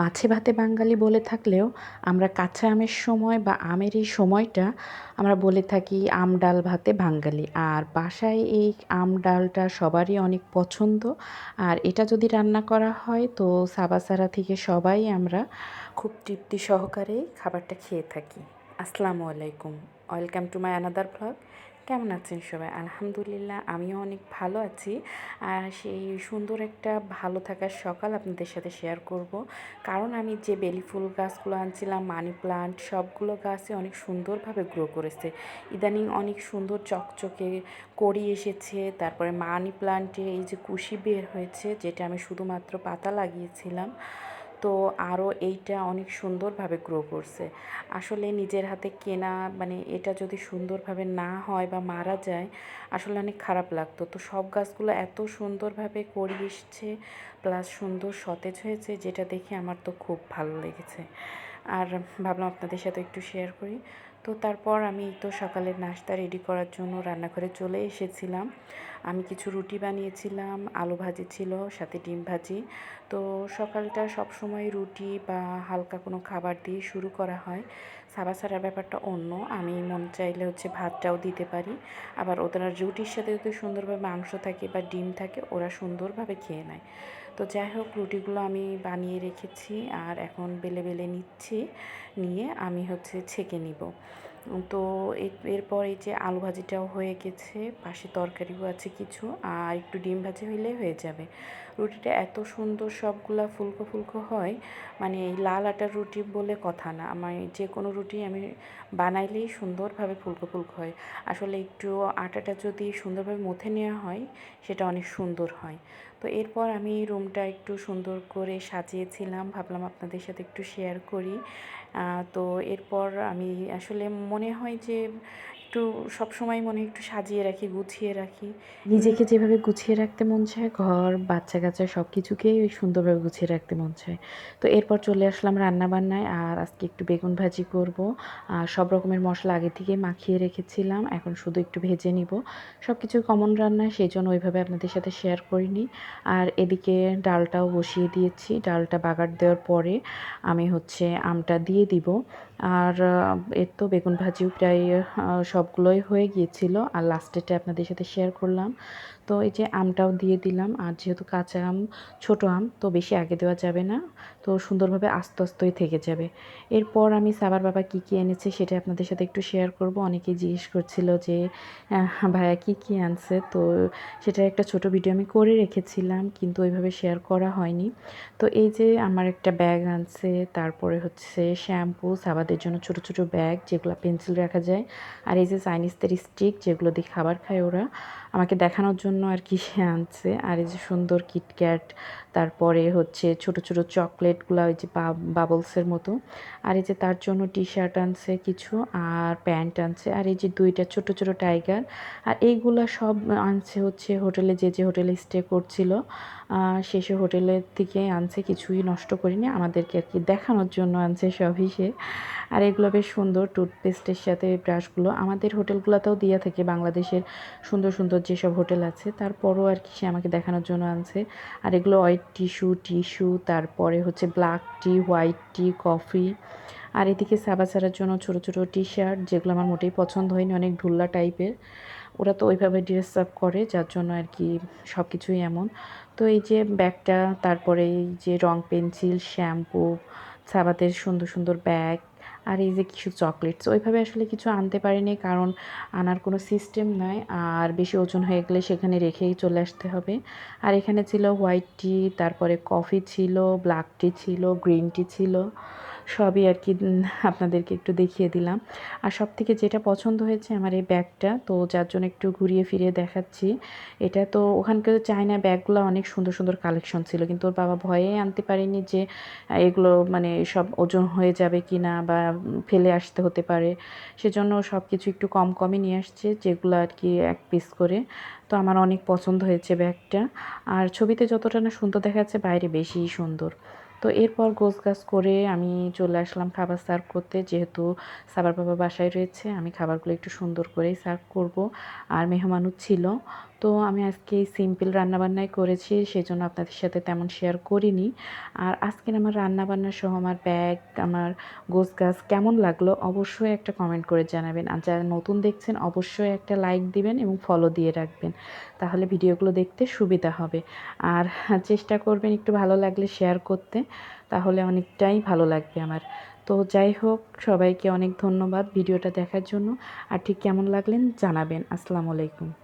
মাছে ভাতে বাঙালি বলে থাকলেও আমরা কাঁচা আমের সময় বা আমের এই সময়টা আমরা বলে থাকি আম ডাল ভাতে বাঙালি। আর বাসায় এই আম ডালটা সবারই অনেক পছন্দ। আর এটা যদি রান্না করা হয় তো সাবাসারা থেকে সবাই আমরা খুব তৃপ্তি সহকারে খাবারটা খেয়ে থাকি। আসসালামু আলাইকুম। Welcome to my another blog. কেমন আছেন সবাই? আলহামদুলিল্লাহ আমিও অনেক ভালো আছি। আর সেই সুন্দর একটা ভালো থাকার সকাল আপনাদের সাথে শেয়ার করব। কারণ আমি যে বেলি ফুল গাছগুলো আনছিলাম, মানি প্লান্ট, সবগুলো গাছে অনেক সুন্দরভাবে গ্রো করেছে। ইদানিং অনেক সুন্দর চকচকে কড়ি এসেছে, তারপরে মানি প্লান্টে এই যে কুশি বের হয়েছে, যেটা আমি শুধুমাত্র পাতা লাগিয়েছিলাম। তো আরও এইটা অনেক সুন্দরভাবে গ্রো করছে। আসলে নিজের হাতে কেনা মানে এটা যদি সুন্দরভাবে না হয় বা মারা যায়, আসলে অনেক খারাপ লাগতো। তো সব গাছগুলো এত সুন্দরভাবে করি এসছে প্লাস সুন্দর সতেজ হয়েছে, যেটা দেখে আমার তো খুব ভালো লেগেছে। আর ভাবলাম আপনাদের সাথে একটু শেয়ার করি। তো তারপর আমি তো সকালের নাস্তা রেডি করার জন্য রান্নাঘরে চলে এসেছিলাম। আমি কিছু রুটি বানিয়েছিলাম, আলু ভাজি ছিল, সাথে ডিম ভাজি। তো সকালটা সব সময় রুটি বা হালকা কোনো খাবার দিয়ে শুরু করা হয়। সাবা সারার ব্যাপারটা অন্য, আমি মন চাইলে হচ্ছে ভাতটাও দিতে পারি। আবার ওদের রুটির সাথে যদি সুন্দরভাবে মাংস থাকে বা ডিম থাকে, ওরা সুন্দরভাবে খেয়ে নেয়। তো যাই হোক, রুটিগুলো আমি বানিয়ে রেখেছি আর এখন বেলে বেলে নিচ্ছি, নিয়ে আমি হচ্ছে ছেঁকে নিব। তো এরপর এই যে আলু ভাজিটাও হয়ে গেছে, পাশে তরকারিও আছে কিছু, আর একটু ডিম ভাজি হইলেই হয়ে যাবে। রুটিটা এত সুন্দর সবগুলা ফুলকো ফুলকো হয় মানে এই লাল আটার রুটি বলে কথা না। আমার যে কোনো রুটি আমি বানাইলেই সুন্দরভাবে ফুলকো ফুলকো হয়। আসলে একটু আটাটা যদি সুন্দরভাবে মথে নেওয়া হয়, সেটা অনেক সুন্দর হয়। তো এরপর আমি রুমটা একটু সুন্দর করে সাজিয়েছিলাম। ভাবলাম আপনাদের সাথে একটু শেয়ার করি। তো এরপর আমি আসলে মনে হয় যে একটু সবসময় মনে একটু সাজিয়ে রাখি, গুছিয়ে রাখি। নিজেকে যেভাবে গুছিয়ে রাখতে মন চায়, ঘর বাচ্চা কাচ্চা সব কিছুকেই সুন্দরভাবে গুছিয়ে রাখতে মন চায়। তো এরপর চলে আসলাম রান্না বান্নায় আর আজকে একটু বেগুন ভাজি করব। আর সব রকমের মশলা আগে থেকে মাখিয়ে রেখেছিলাম, এখন শুধু একটু ভেজে নিব। সব কিছু কমন রান্না সেই জন্য ওইভাবে আপনাদের সাথে শেয়ার করিনি। আর এদিকে ডালটাও বসিয়ে দিয়েছি, ডালটা বাগার দেওয়ার পরে আমি হচ্ছে আমটা দিয়ে দিব। আর এর তো বেগুন ভাজিও প্রায় সবগুলোই হয়ে গিয়েছিল। আর লাস্টেটা আপনাদের সাথে শেয়ার করলাম। তো এই যে আমটাও দিয়ে দিলাম, আর যেহেতু কাঁচা আম, ছোটো আম, তো বেশি আগে দেওয়া যাবে না। তো সুন্দরভাবে আস্তে আস্তই থেকে যাবে। এরপর আমি সাবার বাবা কি কি এনেছে সেটা আপনাদের সাথে একটু শেয়ার করব। অনেকেই জিজ্ঞেস করছিল যে ভাইয়া কি কি আনছে? তো সেটা একটা ছোট ভিডিও আমি করে রেখেছিলাম, কিন্তু ওইভাবে শেয়ার করা হয়নি। তো এই যে আমার একটা ব্যাগ আনছে, তারপরে হচ্ছে শ্যাম্পু সাবাদের জন্য ছোট ছোট ব্যাগ যেগুলো পেন্সিল রাখা যায়, আর এই যে চাইনিজদের স্টিক যেগুলো দিয়ে খাবার খায় ওরা আমাকে দেখানোর জন্য আর কি সে আনছে। আর এই যে সুন্দর কিটক্যাট তারপরে হচ্ছে ছোট ছোট চকলেটগুলো ওই যে বাবলসের মতো। আর এই যে তার জন্য টি শার্ট আনছে কিছু আর প্যান্ট আনছে। আর এই যে দুইটা ছোট ছোট টাইগার। আর এইগুলো সব আনছে হচ্ছে হোটেলে, যে যে হোটেলে স্টে করছিল। শেষে হোটেলের থেকে আনছে, কিছুই নষ্ট করিনি। আমাদেরকে আর কি দেখানোর জন্য আনছে সবই সে। আর এগুলো বেশ সুন্দর টুথপেস্টের সাথে ব্রাশগুলো আমাদের হোটেলগুলোতেও দিয়ে থাকে। বাংলাদেশের সুন্দর সুন্দর যেসব হোটেল আছে, তারপরও আর কি সে আমাকে দেখানোর জন্য আনছে। আর এগুলো হোয়াইট টিস্যু টিস্যু তারপরে হচ্ছে black tea white tea coffee আর এদিকে সাবা ছাড়ার জন্য ছোটো ছোটো টি শার্ট যেগুলো আমার মোটেই পছন্দ হয়নি, অনেক ঢুল্লা টাইপের ওরা তো ওইভাবে ড্রেস আপ করে, যার জন্য আর কি সব কিছুই এমন। তো এই যে ব্যাগটা, তারপরে এই যে রং পেন্সিল শ্যাম্পু সাবাতের সুন্দর সুন্দর ব্যাগ আর এই যে কিছু চকলেটস, ওইভাবে আসলে কিছু আনতে পারিনি কারণ আনার কোনো সিস্টেম নাই। আর বেশি ওজন হয়ে গেলে সেখানে রেখেই চলে আসতে হবে। আর এখানে ছিল হোয়াইট টি তারপরে কফি ছিল ব্ল্যাক টি ছিল গ্রিন টি ছিল। সবই আর কি আপনাদেরকে একটু দেখিয়ে দিলাম। আর সব থেকে যেটা পছন্দ হয়েছে আমার এই ব্যাগটা, তো যার জন্য একটু ঘুরিয়ে ফিরিয়ে দেখাচ্ছি। এটা তো ওখানকার চায়না ব্যাগগুলো অনেক সুন্দর সুন্দর কালেকশন ছিল, কিন্তু ওর বাবা ভয়ে আনতে পারেনি যে, এগুলো মানে সব ওজন হয়ে যাবে কি না বা ফেলে আসতে হতে পারে। সেজন্য সব কিছু একটু কম কমই নিয়ে আসছে, যেগুলো আর কি এক পিস করে। তো আমার অনেক পছন্দ হয়েছে ব্যাগটা। আর ছবিতে যতটা না সুন্দর দেখা যাচ্ছে বাইরে বেশি সুন্দর। তো এরপর গোছ গাছ করে আমি চলে আসলাম খাবার সার্ভ করতে। যেহেতু সাবার বাবা বাসায় রয়েছে, আমি খাবারগুলো একটু সুন্দর করেই সার্ভ করব। আর মেহমানও ছিল। তো আমি আজকে সিম্পল রান্নাবান্নাই করেছি, সেজন্য আপনাদের সাথে তেমন শেয়ার করিনি। আর আজকের আমার রান্নাবান্না সহ আমার ব্যাগ আমার গোছ গাছ কেমন লাগল অবশ্যই একটা কমেন্ট করে জানাবেন। আর যারা নতুন দেখছেন, অবশ্যই একটা লাইক দিবেন এবং ফলো দিয়ে রাখবেন। তাহলে ভিডিওগুলো দেখতে সুবিধা হবে। আর চেষ্টা করবেন একটু ভালো লাগলে শেয়ার করতে। তাহলে অনেকটাই ভালো লাগবে আমার। তো যাই হোক, সবাইকে অনেক ধন্যবাদ ভিডিওটা দেখার জন্য। আর ঠিক কেমন লাগলেন জানাবেন। আসসালামু আলাইকুম।